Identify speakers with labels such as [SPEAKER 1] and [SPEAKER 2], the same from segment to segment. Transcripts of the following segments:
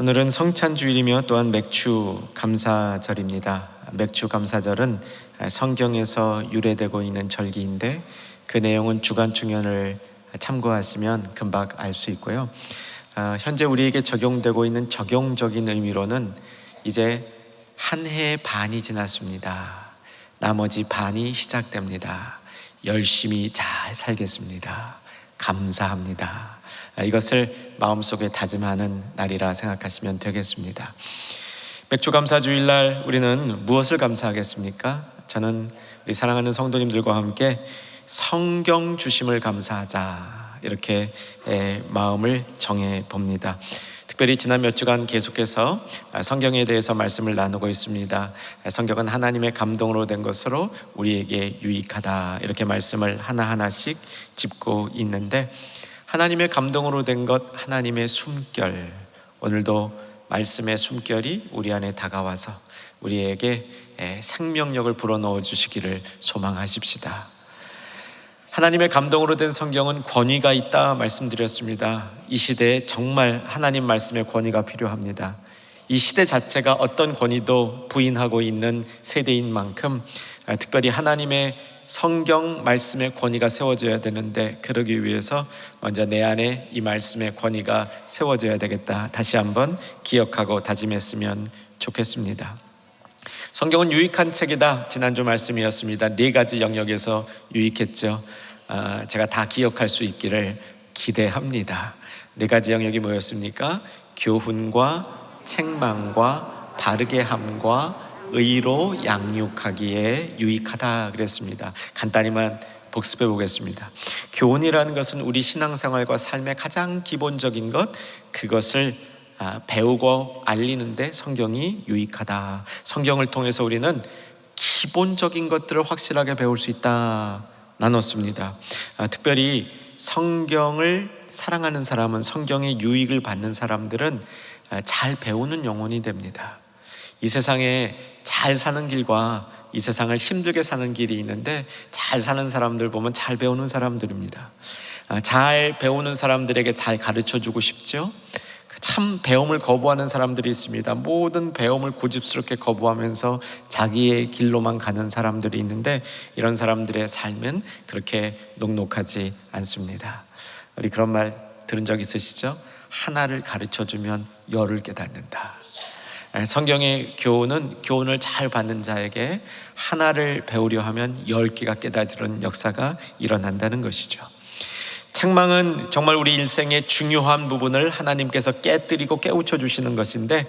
[SPEAKER 1] 오늘은 성찬주일이며 또한 맥주 감사절입니다. 맥주 감사절은 성경에서 유래되고 있는 절기인데 그 내용은 주간 충연을 참고하시면 금방 알 수 있고요. 아, 현재 우리에게 적용되고 있는 적용적인 의미로는 이제 한해 반이 지났습니다. 나머지 반이 시작됩니다. 열심히 잘 살겠습니다. 감사합니다. 아, 이것을 마음속에 다짐하는 날이라 생각하시면 되겠습니다. 맥주 감사 주일날 우리는 무엇을 감사하겠습니까? 저는 우리 사랑하는 성도님들과 함께 성경 주심을 감사하자 이렇게 에, 마음을 정해 봅니다. 특별히 지난 몇 주간 계속해서 성경에 대해서 말씀을 나누고 있습니다. 성경은 하나님의 감동으로 된 것으로 우리에게 유익하다 이렇게 말씀을 하나하나씩 짚고 있는데 하나님의 감동으로 된 것 하나님의 숨결 오늘도 말씀의 숨결이 우리 안에 다가와서 우리에게 생명력을 불어넣어 주시기를 소망하십시다. 하나님의 감동으로 된 성경은 권위가 있다 말씀드렸습니다. 이 시대에 정말 하나님 말씀의 권위가 필요합니다. 이 시대 자체가 어떤 권위도 부인하고 있는 세대인 만큼 특별히 하나님의 성경 말씀의 권위가 세워져야 되는데 그러기 위해서 먼저 내 안에 이 말씀의 권위가 세워져야 되겠다. 다시 한번 기억하고 다짐했으면 좋겠습니다. 성경은 유익한 책이다. 지난주 말씀이었습니다. 네 가지 영역에서 유익했죠. 아, 제가 다 기억할 수 있기를 기대합니다. 네 가지 영역이 뭐였습니까? 교훈과 책망과 바르게 함과 의로 양육하기에 유익하다 그랬습니다. 간단히만 복습해 보겠습니다. 교훈이라는 것은 우리 신앙생활과 삶의 가장 기본적인 것 그것을 아, 배우고 알리는데 성경이 유익하다. 성경을 통해서 우리는 기본적인 것들을 확실하게 배울 수 있다. 나눴습니다. 아, 특별히 성경을 사랑하는 사람은 성경의 유익을 받는 사람들은 아, 잘 배우는 영혼이 됩니다. 이 세상에 잘 사는 길과 이 세상을 힘들게 사는 길이 있는데 잘 사는 사람들 보면 잘 배우는 사람들입니다. 잘 배우는 사람들에게 잘 가르쳐 주고 싶죠. 참 배움을 거부하는 사람들이 있습니다. 모든 배움을 고집스럽게 거부하면서 자기의 길로만 가는 사람들이 있는데 이런 사람들의 삶은 그렇게 녹록하지 않습니다. 우리 그런 말 들은 적 있으시죠? 하나를 가르쳐 주면 열을 깨닫는다. 성경의 교훈은 교훈을 잘 받는 자에게 하나를 배우려 하면 열 개가 깨닫는 역사가 일어난다는 것이죠. 책망은 정말 우리 일생의 중요한 부분을 하나님께서 깨뜨리고 깨우쳐 주시는 것인데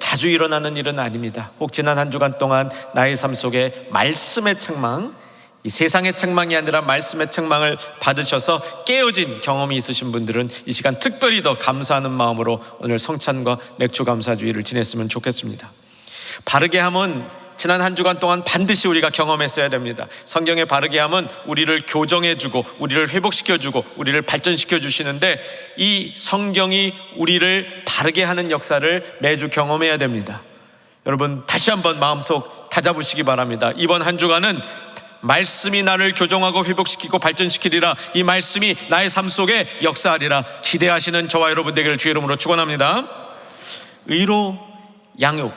[SPEAKER 1] 자주 일어나는 일은 아닙니다. 혹 지난 한 주간 동안 나의 삶 속에 말씀의 책망, 이 세상의 책망이 아니라 말씀의 책망을 받으셔서 깨어진 경험이 있으신 분들은 이 시간 특별히 더 감사하는 마음으로 오늘 성찬과 맥주 감사주의를 지냈으면 좋겠습니다. 바르게 함은 지난 한 주간 동안 반드시 우리가 경험했어야 됩니다. 성경의 바르게 함은 우리를 교정해주고, 우리를 회복시켜주고, 우리를 발전시켜 주시는데 이 성경이 우리를 바르게 하는 역사를 매주 경험해야 됩니다. 여러분, 다시 한번 마음속 다잡으시기 바랍니다. 이번 한 주간은 말씀이 나를 교정하고 회복시키고 발전시키리라 이 말씀이 나의 삶 속에 역사하리라 기대하시는 저와 여러분 되기를 주의 이름으로 축원합니다. 의로 양육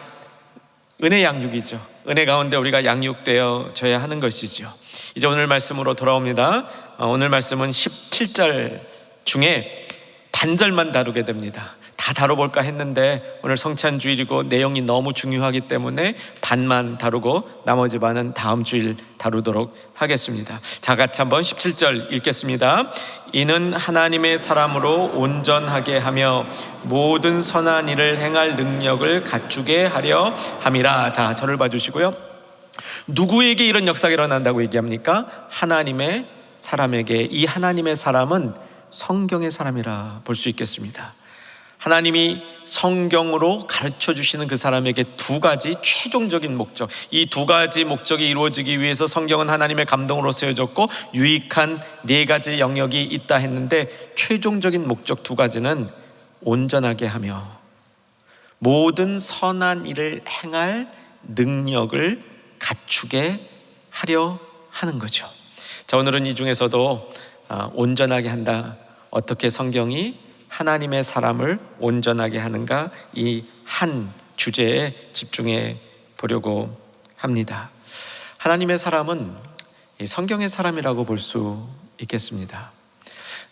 [SPEAKER 1] 은혜 양육이죠. 은혜 가운데 우리가 양육되어져야 하는 것이죠. 이제 오늘 말씀으로 돌아옵니다. 어, 오늘 말씀은 17절 중에 반절만 다루게 됩니다. 다 다뤄볼까 했는데 오늘 성찬 주일이고 내용이 너무 중요하기 때문에 반만 다루고 나머지 반은 다음 주일 다루도록 하겠습니다. 자, 같이 한번 17절 읽겠습니다. 이는 하나님의 사람으로 온전하게 하며 모든 선한 일을 행할 능력을 갖추게 하려 함이라. 자, 저를 봐주시고요. 누구에게 이런 역사가 일어난다고 얘기합니까? 하나님의 사람에게 이 하나님의 사람은 성경의 사람이라 볼 수 있겠습니다. 하나님이 성경으로 가르쳐 주시는 그 사람에게 두 가지 최종적인 목적, 이 두 가지 목적이 이루어지기 위해서 성경은 하나님의 감동으로 세워졌고 유익한 네 가지 영역이 있다 했는데 최종적인 목적 두 가지는 온전하게 하며 모든 선한 일을 행할 능력을 갖추게 하려 하는 거죠. 자, 오늘은 이 중에서도 아, 온전하게 한다. 어떻게 성경이 하나님의 사람을 온전하게 하는가 이 한 주제에 집중해 보려고 합니다. 하나님의 사람은 이 성경의 사람이라고 볼 수 있겠습니다.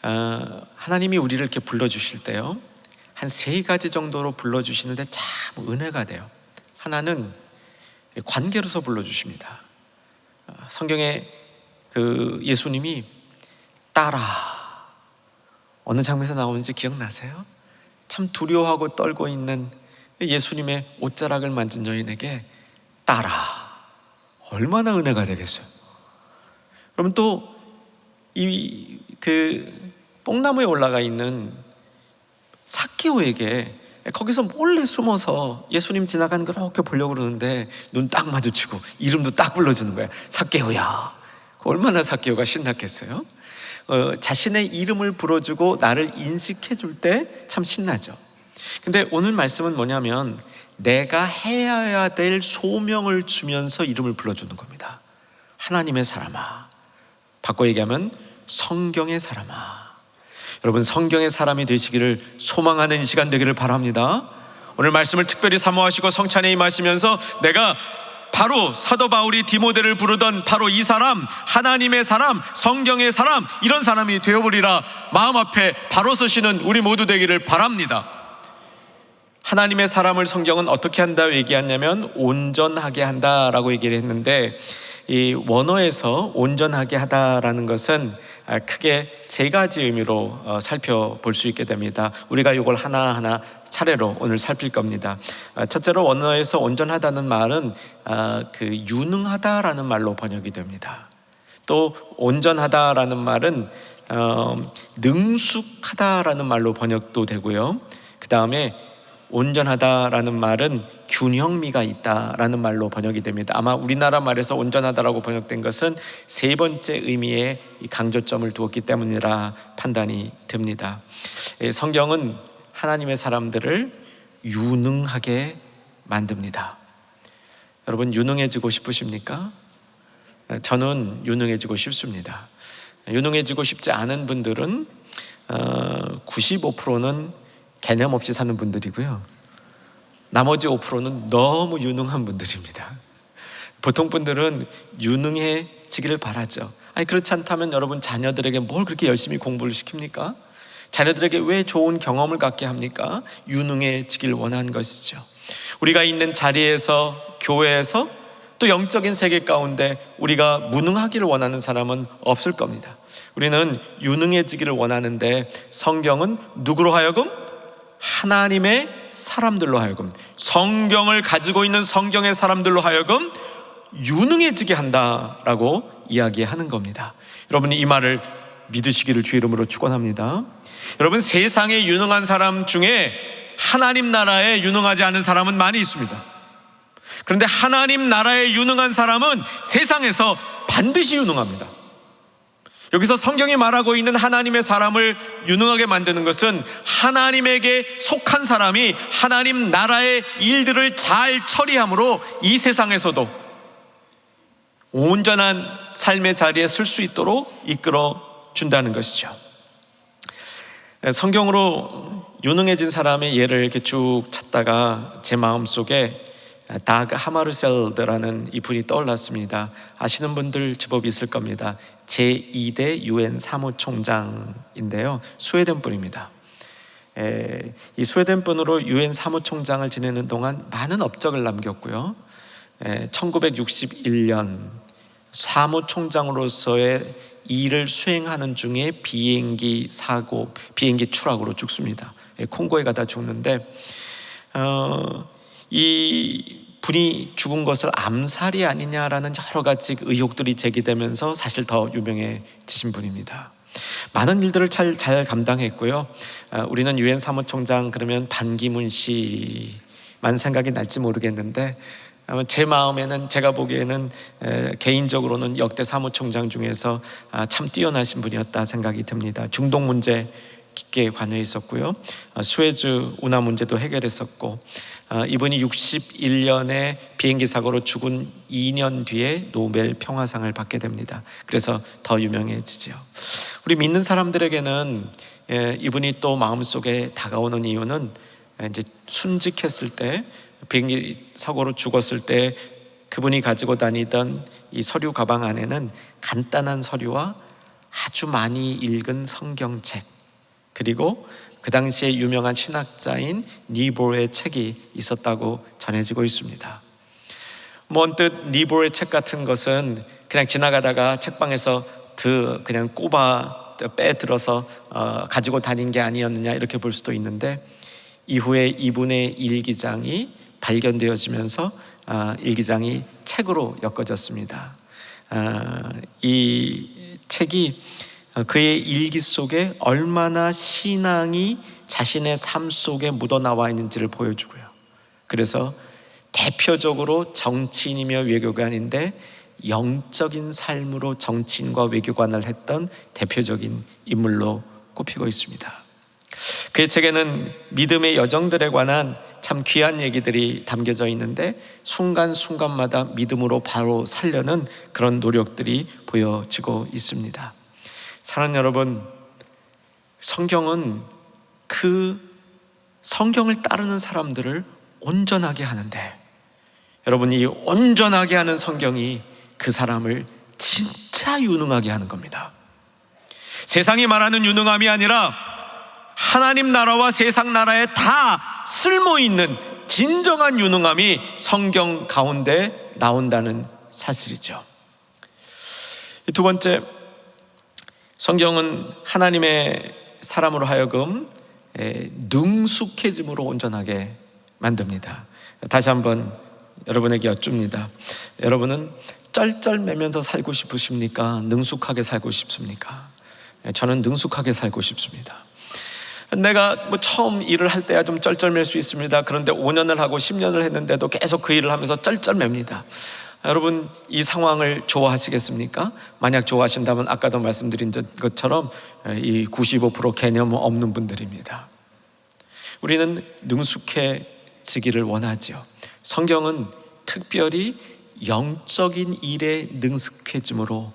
[SPEAKER 1] 어, 하나님이 우리를 이렇게 불러주실 때요, 한 세 가지 정도로 불러주시는데 참 은혜가 돼요. 하나는 관계로서 불러주십니다. 어, 성경에 그 예수님이 따라 어느 장면에서 나오는지 기억나세요? 참 두려워하고 떨고 있는 예수님의 옷자락을 만진 여인에게 따라 얼마나 은혜가 되겠어요. 그럼 또 이 그 뽕나무에 올라가 있는 사키오에게 거기서 몰래 숨어서 예수님 지나가는 걸 그렇게 보려고 그러는데 눈 딱 마주치고 이름도 딱 불러주는 거야. 사케오야. 얼마나 사케오가 신났겠어요? 어, 자신의 이름을 불러주고 나를 인식해 줄 때 참 신나죠. 근데 오늘 말씀은 뭐냐면 내가 해야 될 소명을 주면서 이름을 불러주는 겁니다. 하나님의 사람아. 바꿔 얘기하면 성경의 사람아. 여러분 성경의 사람이 되시기를 소망하는 이 시간 되기를 바랍니다. 오늘 말씀을 특별히 사모하시고 성찬에 임하시면서 내가 바로 사도 바울이 디모데를 부르던 바로 이 사람 하나님의 사람 성경의 사람 이런 사람이 되어버리라 마음 앞에 바로 서시는 우리 모두 되기를 바랍니다. 하나님의 사람을 성경은 어떻게 한다 얘기하냐면 온전하게 한다라고 얘기를 했는데 이 원어에서 온전하게 하다라는 것은 아, 크게 세 가지 의미로 어, 살펴볼 수 있게 됩니다. 우리가 이걸 하나하나 차례로 오늘 살필 겁니다. 아, 첫째로 원어에서 온전하다는 말은 아, 그 유능하다라는 말로 번역이 됩니다. 또 온전하다라는 말은 어, 능숙하다라는 말로 번역도 되고요. 그 다음에 온전하다라는 말은 균형미가 있다라는 말로 번역이 됩니다. 아마 우리나라 말에서 온전하다라고 번역된 것은 세 번째 의미의 강조점을 두었기 때문이라 판단이 듭니다. 예, 성경은 하나님의 사람들을 유능하게 만듭니다. 여러분 유능해지고 싶으십니까? 저는 유능해지고 싶습니다. 유능해지고 싶지 않은 분들은 95%는 어, 개념 없이 사는 분들이고요. 나머지 5%는 너무 유능한 분들입니다. 보통 분들은 유능해지기를 바라죠. 아니 그렇지 않다면 여러분 자녀들에게 뭘 그렇게 열심히 공부를 시킵니까? 자녀들에게 왜 좋은 경험을 갖게 합니까? 유능해지길 원한 것이죠. 우리가 있는 자리에서 교회에서 또 영적인 세계 가운데 우리가 무능하기를 원하는 사람은 없을 겁니다. 우리는 유능해지기를 원하는데 성경은 누구로 하여금 하나님의 사람들로 하여금 성경을 가지고 있는 성경의 사람들로 하여금 유능해지게 한다라고 이야기하는 겁니다. 여러분이 이 말을 믿으시기를 주 이름으로 축원합니다. 여러분 세상에 유능한 사람 중에 하나님 나라에 유능하지 않은 사람은 많이 있습니다. 그런데 하나님 나라에 유능한 사람은 세상에서 반드시 유능합니다. 여기서 성경이 말하고 있는 하나님의 사람을 유능하게 만드는 것은 하나님에게 속한 사람이 하나님 나라의 일들을 잘 처리함으로 이 세상에서도 온전한 삶의 자리에 설 수 있도록 이끌어 준다는 것이죠. 성경으로 유능해진 사람의 예를 이렇게 쭉 찾다가 제 마음 속에 다그 하마르셀드라는 이 분이 떠올랐습니다. 아시는 분들 제법 있을 겁니다. 제2대 유엔 사무총장인데요. 스웨덴 분입니다. 에, 이 스웨덴 분으로 유엔 사무총장을 지내는 동안 많은 업적을 남겼고요. 에, 1961년 사무총장으로서의 일을 수행하는 중에 비행기 사고, 비행기 추락으로 죽습니다. 에, 콩고에 가다 죽는데 어, 이 분이 죽은 것을 암살이 아니냐라는 여러 가지 의혹들이 제기되면서 사실 더 유명해지신 분입니다. 많은 일들을 잘, 잘 감당했고요. 아, 우리는 유엔 사무총장 그러면 반기문 씨만 생각이 날지 모르겠는데 제 마음에는 제가 보기에는 개인적으로는 역대 사무총장 중에서 아, 참 뛰어나신 분이었다 생각이 듭니다. 중동 문제 깊게 관여 있었고요. 아, 운하 문제도 해결했었고 아, 이분이 61년에 비행기 사고로 죽은 2년 뒤에 노벨 평화상을 받게 됩니다. 그래서 더 유명해지죠. 우리 믿는 사람들에게는 예, 이분이 또 마음속에 다가오는 이유는 이제 순직했을 때 비행기 사고로 죽었을 때 그분이 가지고 다니던 이 서류 가방 안에는 간단한 서류와 아주 많이 읽은 성경책 그리고 그 당시에 유명한 신학자인 니보의 책이 있었다고 전해지고 있습니다. 뭐 언뜻 니보의 책 같은 것은 그냥 지나가다가 책방에서 드 그냥 꼽아 빼들어서 어, 가지고 다닌 게 아니었느냐 이렇게 볼 수도 있는데 이후에 이분의 일기장이 발견되어지면서 아, 일기장이 책으로 엮어졌습니다. 아, 이 책이 그의 일기 속에 얼마나 신앙이 자신의 삶 속에 묻어 나와 있는지를 보여주고요. 그래서 대표적으로 정치인이며 외교관인데 영적인 삶으로 정치인과 외교관을 했던 대표적인 인물로 꼽히고 있습니다. 그의 책에는 믿음의 여정들에 관한 참 귀한 얘기들이 담겨져 있는데 순간순간마다 믿음으로 바로 살려는 그런 노력들이 보여지고 있습니다. 사랑하는 여러분, 성경은 그 성경을 따르는 사람들을 온전하게 하는데 여러분 이 온전하게 하는 성경이 그 사람을 진짜 유능하게 하는 겁니다. 세상이 말하는 유능함이 아니라 하나님 나라와 세상 나라에 다 쓸모 있는 진정한 유능함이 성경 가운데 나온다는 사실이죠. 두 번째, 성경은 하나님의 사람으로 하여금 능숙해짐으로 온전하게 만듭니다. 다시 한번 여러분에게 여쭙니다. 여러분은 쩔쩔매면서 살고 싶으십니까? 능숙하게 살고 싶습니까? 저는 능숙하게 살고 싶습니다. 내가 뭐 처음 일을 할 때야 좀 쩔쩔맬 수 있습니다. 그런데 5년을 하고 10년을 했는데도 계속 그 일을 하면서 쩔쩔맵니다. 여러분 이 상황을 좋아하시겠습니까? 만약 좋아하신다면 아까도 말씀드린 것처럼 이 95% 개념 없는 분들입니다. 우리는 능숙해지기를 원하지요. 성경은 특별히 영적인 일에 능숙해짐으로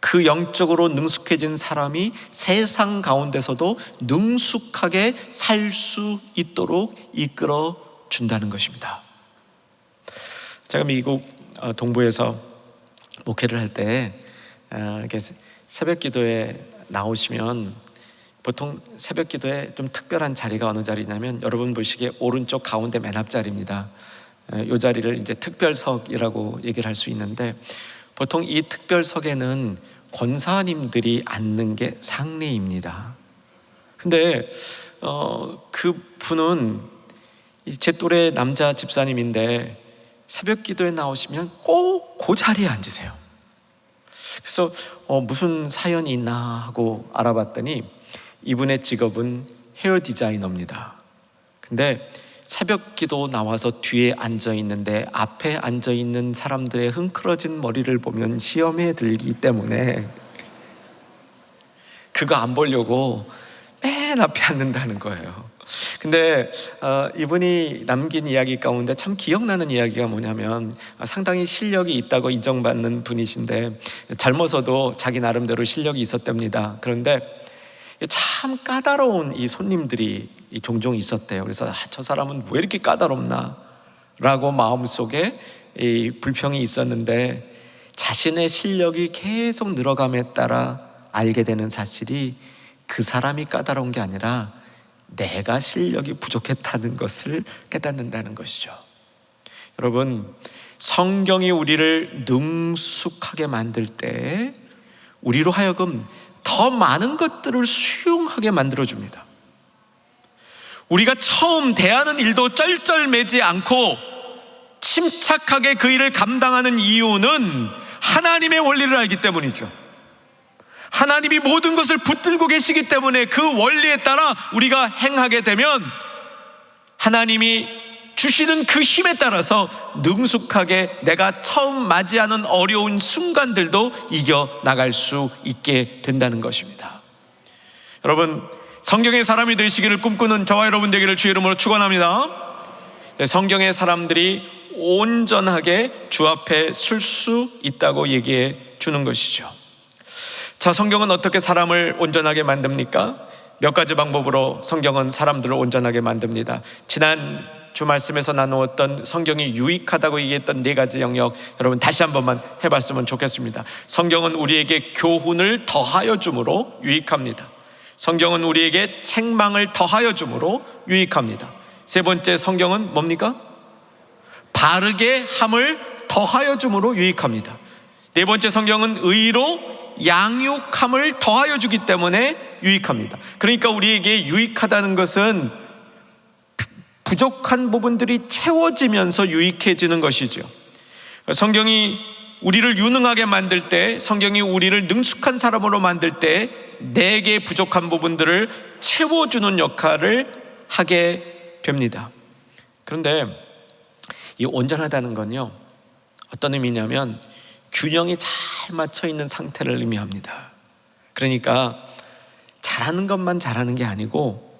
[SPEAKER 1] 그 영적으로 능숙해진 사람이 세상 가운데서도 능숙하게 살 수 있도록 이끌어 준다는 것입니다. 제가 미국 어, 동부에서 목회를 할때 어, 새벽 기도에 나오시면 보통 새벽 기도에 좀 특별한 자리가 어느 자리냐면 여러분 보시기에 오른쪽 가운데 맨 앞 자리입니다. 이 자리를 이제 특별석이라고 얘기를 할 수 있는데 보통 이 특별석에는 권사님들이 앉는 게 상례입니다. 근데 어, 그 분은 제 또래 남자 집사님인데 새벽 기도에 나오시면 꼭 그 자리에 앉으세요. 그래서 어, 무슨 사연이 있나 하고 알아봤더니 이분의 직업은 헤어 디자이너입니다. 근데 새벽 기도 나와서 뒤에 앉아 있는데 앞에 앉아 있는 사람들의 흥크러진 머리를 보면 시험에 들기 때문에 그거 안 보려고 맨 앞에 앉는다는 거예요. 근데 어, 이분이 남긴 이야기 가운데 참 기억나는 이야기가 뭐냐면 어, 상당히 실력이 있다고 인정받는 분이신데 젊어서도 자기 나름대로 실력이 있었답니다. 그런데 참 까다로운 이 손님들이 종종 있었대요. 그래서 아, 저 사람은 왜 이렇게 까다롭나? 라고 마음속에 이 불평이 있었는데 자신의 실력이 계속 늘어감에 따라 알게 되는 사실이 그 사람이 까다로운 게 아니라 내가 실력이 부족했다는 것을 깨닫는다는 것이죠. 여러분, 성경이 우리를 능숙하게 만들 때 우리로 하여금 더 많은 것들을 수용하게 만들어줍니다. 우리가 처음 대하는 일도 쩔쩔매지 않고 침착하게 그 일을 감당하는 이유는 하나님의 원리를 알기 때문이죠. 하나님이 모든 것을 붙들고 계시기 때문에 그 원리에 따라 우리가 행하게 되면 하나님이 주시는 그 힘에 따라서 능숙하게 내가 처음 맞이하는 어려운 순간들도 이겨 나갈 수 있게 된다는 것입니다. 여러분, 성경의 사람이 되시기를 꿈꾸는 저와 여러분 되기를 주의 이름으로 축원합니다. 네, 성경의 사람들이 온전하게 주 앞에 설 수 있다고 얘기해 주는 것이죠. 자, 성경은 어떻게 사람을 온전하게 만듭니까? 몇 가지 방법으로 성경은 사람들을 온전하게 만듭니다. 지난 주 말씀에서 나누었던 성경이 유익하다고 얘기했던 네 가지 영역 여러분 다시 한 번만 해봤으면 좋겠습니다. 성경은 우리에게 교훈을 더하여 주므로 유익합니다. 성경은 우리에게 책망을 더하여 주므로 유익합니다. 세 번째 성경은 뭡니까? 바르게 함을 더하여 주므로 유익합니다. 네 번째 성경은 의로 양육함을 더하여 주기 때문에 유익합니다. 그러니까 우리에게 유익하다는 것은 부족한 부분들이 채워지면서 유익해지는 것이죠. 성경이 우리를 유능하게 만들 때, 성경이 우리를 능숙한 사람으로 만들 때, 내게 부족한 부분들을 채워주는 역할을 하게 됩니다. 그런데 이 온전하다는 건요, 어떤 의미냐면 균형이 잘 맞춰 있는 상태를 의미합니다. 그러니까 잘하는 것만 잘하는 게 아니고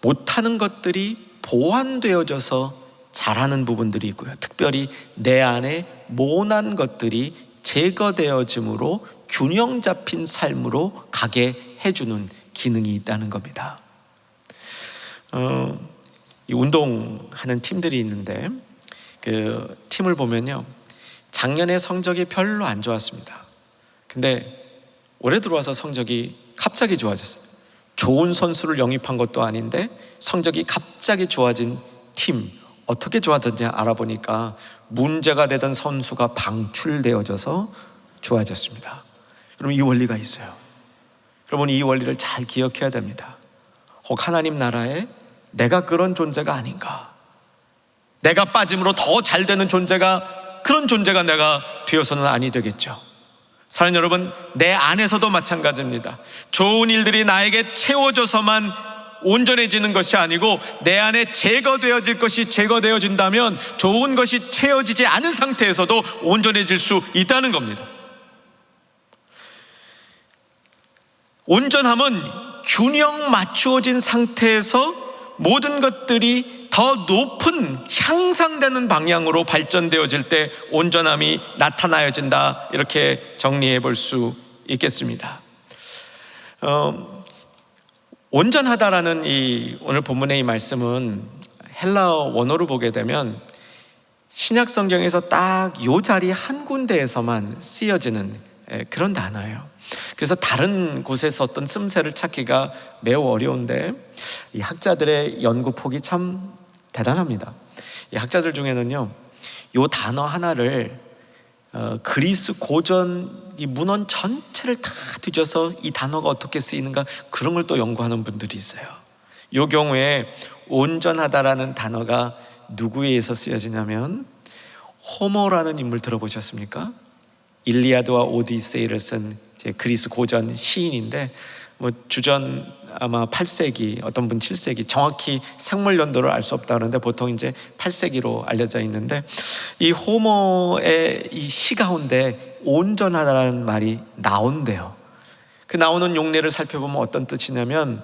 [SPEAKER 1] 못하는 것들이 보완되어져서 잘하는 부분들이 있고요. 특별히 내 안에 모난 것들이 제거되어짐으로 균형 잡힌 삶으로 가게 해주는 기능이 있다는 겁니다. 어, 이 운동하는 팀들이 있는데 그 팀을 보면요. 작년에 성적이 별로 안 좋았습니다. 근데 올해 들어와서 성적이 갑자기 좋아졌어요. 좋은 선수를 영입한 것도 아닌데 성적이 갑자기 좋아진 팀 어떻게 좋아졌냐 알아보니까 문제가 되던 선수가 방출되어져서 좋아졌습니다. 여러분 이 원리가 있어요. 여러분 이 원리를 잘 기억해야 됩니다. 혹 하나님 나라에 내가 그런 존재가 아닌가? 내가 빠짐으로 더 잘 되는 존재가 그런 존재가 내가 되어서는 아니 되겠죠. 사랑 여러분, 내 안에서도 마찬가지입니다. 좋은 일들이 나에게 채워져서만 온전해지는 것이 아니고 내 안에 제거되어질 것이 제거되어진다면 좋은 것이 채워지지 않은 상태에서도 온전해질 수 있다는 겁니다. 온전함은 균형 맞추어진 상태에서 모든 것들이 더 높은 향상되는 방향으로 발전되어질 때 온전함이 나타나여진다 이렇게 정리해 볼 수 있겠습니다. 어, 온전하다라는 이 오늘 본문의 이 말씀은 헬라어 원어로 보게 되면 신약 성경에서 딱 요 자리 한 군데에서만 쓰여지는 그런 단어예요. 그래서 다른 곳에서 어떤 씀새를 찾기가 매우 어려운데 이 학자들의 연구 폭이 참 대단합니다. 이 학자들 중에는요, 요 단어 하나를 어, 그리스 고전 이 문헌 전체를 다 뒤져서 이 단어가 어떻게 쓰이는가 그런 걸 또 연구하는 분들이 있어요. 요 경우에 온전하다라는 단어가 누구에 의해서 쓰여지냐면 호모라는 인물 들어보셨습니까? 일리아드와 오디세이를 쓴 그리스 고전 시인인데 뭐 주전 아마 8세기 어떤 분 7세기 정확히 생물 연도를 알 수 없다 그러는데 보통 이제 8세기로 알려져 있는데 이 호모의 이 시 가운데 온전하다는 말이 나온대요. 그 나오는 용례를 살펴보면 어떤 뜻이냐면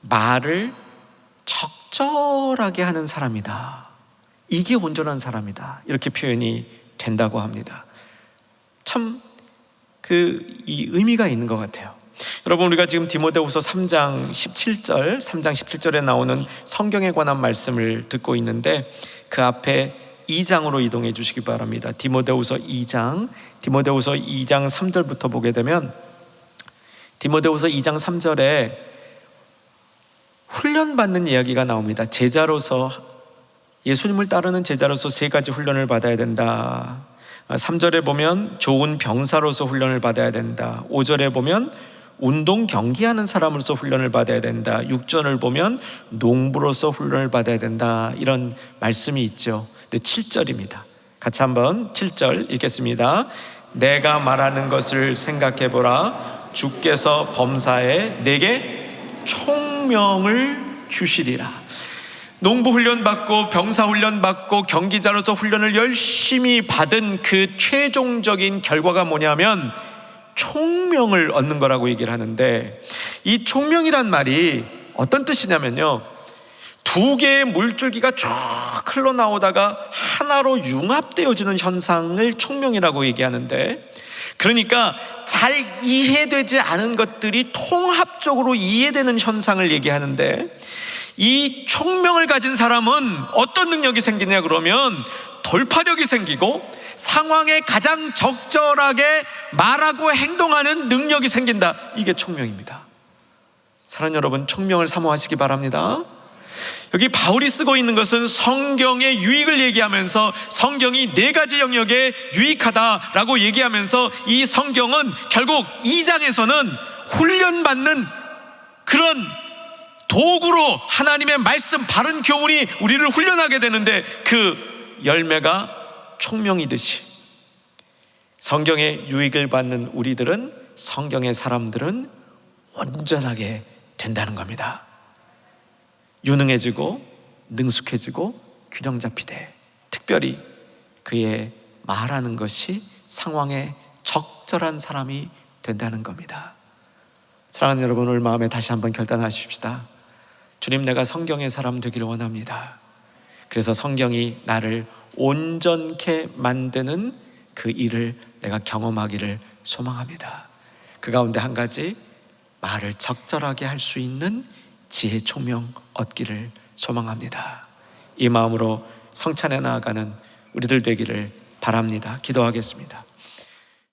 [SPEAKER 1] 말을 적절하게 하는 사람이다. 이게 온전한 사람이다. 이렇게 표현이 된다고 합니다. 참 그 이 의미가 있는 것 같아요. 여러분 우리가 지금 디모데후서 3장 17절, 3장 17절에 나오는 성경에 관한 말씀을 듣고 있는데 그 앞에 2장으로 이동해 주시기 바랍니다. 디모데후서 2장, 디모데후서 2장 3절부터 보게 되면 디모데후서 2장 3절에 훈련 받는 이야기가 나옵니다. 제자로서 예수님을 따르는 제자로서 세 가지 훈련을 받아야 된다. 3절에 보면 좋은 병사로서 훈련을 받아야 된다. 5절에 보면 운동 경기하는 사람으로서 훈련을 받아야 된다. 6절을 보면 농부로서 훈련을 받아야 된다. 이런 말씀이 있죠. 근데 7절입니다. 같이 한번 7절 읽겠습니다. 내가 말하는 것을 생각해 보라. 주께서 범사에 내게 총명을 주시리라. 농부 훈련 받고 병사 훈련 받고 경기자로서 훈련을 열심히 받은 그 최종적인 결과가 뭐냐면 총명을 얻는 거라고 얘기를 하는데 이 총명이란 말이 어떤 뜻이냐면요. 두 개의 물줄기가 쫙 흘러나오다가 하나로 융합되어지는 현상을 총명이라고 얘기하는데 그러니까 잘 이해되지 않은 것들이 통합적으로 이해되는 현상을 얘기하는데 이 총명을 가진 사람은 어떤 능력이 생기냐 그러면 돌파력이 생기고 상황에 가장 적절하게 말하고 행동하는 능력이 생긴다. 이게 총명입니다. 사랑하는 여러분, 총명을 사모하시기 바랍니다. 여기 바울이 쓰고 있는 것은 성경의 유익을 얘기하면서 성경이 네 가지 영역에 유익하다라고 얘기하면서 이 성경은 결국 이 장에서는 훈련받는 그런 도구로 하나님의 말씀 바른 교훈이 우리를 훈련하게 되는데 그 열매가 총명이듯이 성경의 유익을 받는 우리들은 성경의 사람들은 온전하게 된다는 겁니다. 유능해지고 능숙해지고 균형 잡히되 특별히 그의 말하는 것이 상황에 적절한 사람이 된다는 겁니다. 사랑하는 여러분 오늘 마음에 다시 한번 결단하십시다. 주님 내가 성경의 사람 되기를 원합니다. 그래서 성경이 나를 온전케 만드는 그 일을 내가 경험하기를 소망합니다. 그 가운데 한 가지 말을 적절하게 할 수 있는 지혜 총명 얻기를 소망합니다. 이 마음으로 성찬에 나아가는 우리들 되기를 바랍니다. 기도하겠습니다.